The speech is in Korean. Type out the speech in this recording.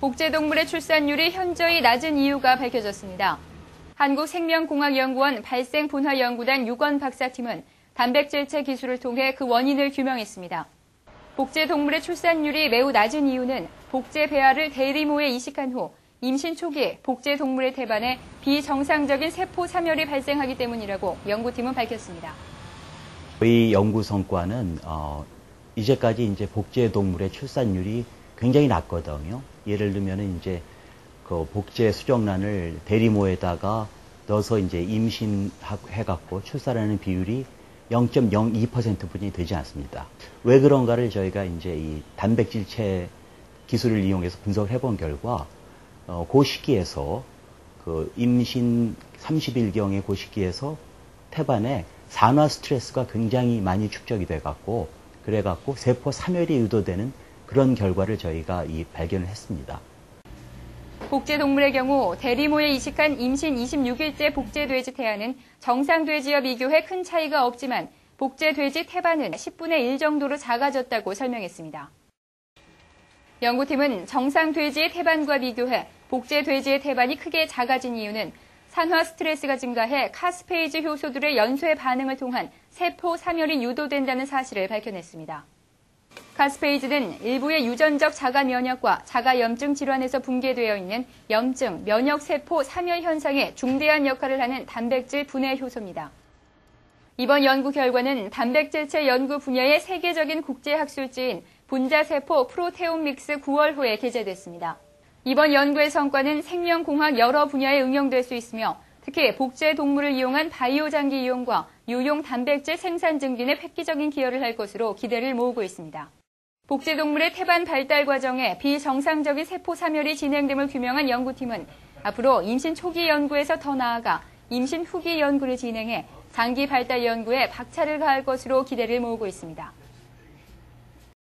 복제동물의 출산율이 현저히 낮은 이유가 밝혀졌습니다. 한국생명공학연구원 발생분화연구단 유건 박사팀은 단백질체 기술을 통해 그 원인을 규명했습니다. 복제동물의 출산율이 매우 낮은 이유는 복제 배아를 대리모에 이식한 후 임신 초기에 복제동물의 태반에 비정상적인 세포 사멸이 발생하기 때문이라고 연구팀은 밝혔습니다. 저희 연구 성과는 어, 이제까지 이제 복제 동물의 출산율이 굉장히 낮거든요. 예를 들면 이제 그 복제 수정란을 대리모에다가 넣어서 이제 임신해갖고 출산하는 비율이 0.02%뿐이 되지 않습니다. 왜 그런가를 저희가 이제 이 단백질체 기술을 이용해서 분석을 해본 결과 어, 그 시기에서 그 임신 30일경의 그 시기에서 태반에 산화 스트레스가 굉장히 많이 축적이 돼갖고 그래갖고 세포 사멸이 유도되는 그런 결과를 저희가 이 발견을 했습니다. 복제동물의 경우 대리모에 이식한 임신 26일째 복제돼지 태아는 정상 돼지와 비교해 큰 차이가 없지만 복제돼지 태반은 10분의 1 정도로 작아졌다고 설명했습니다. 연구팀은 정상 돼지의 태반과 비교해 복제 돼지의 태반이 크게 작아진 이유는 산화 스트레스가 증가해 카스페이즈 효소들의 연쇄 반응을 통한 세포 사멸이 유도된다는 사실을 밝혀냈습니다. 카스페이즈는 일부의 유전적 자가 면역과 자가 염증 질환에서 붕괴되어 있는 염증, 면역 세포 사멸 현상에 중대한 역할을 하는 단백질 분해 효소입니다. 이번 연구 결과는 단백질체 연구 분야의 세계적인 국제 학술지인 분자세포 프로테옴믹스 9월 호에 게재됐습니다. 이번 연구의 성과는 생명공학 여러 분야에 응용될 수 있으며 특히 복제 동물을 이용한 바이오 장기 이용과 유용 단백질 생산 증진에 획기적인 기여를 할 것으로 기대를 모으고 있습니다. 복제동물의 태반 발달 과정에 비정상적인 세포 사멸이 진행됨을 규명한 연구팀은 앞으로 임신 초기 연구에서 더 나아가 임신 후기 연구를 진행해 장기 발달 연구에 박차를 가할 것으로 기대를 모으고 있습니다.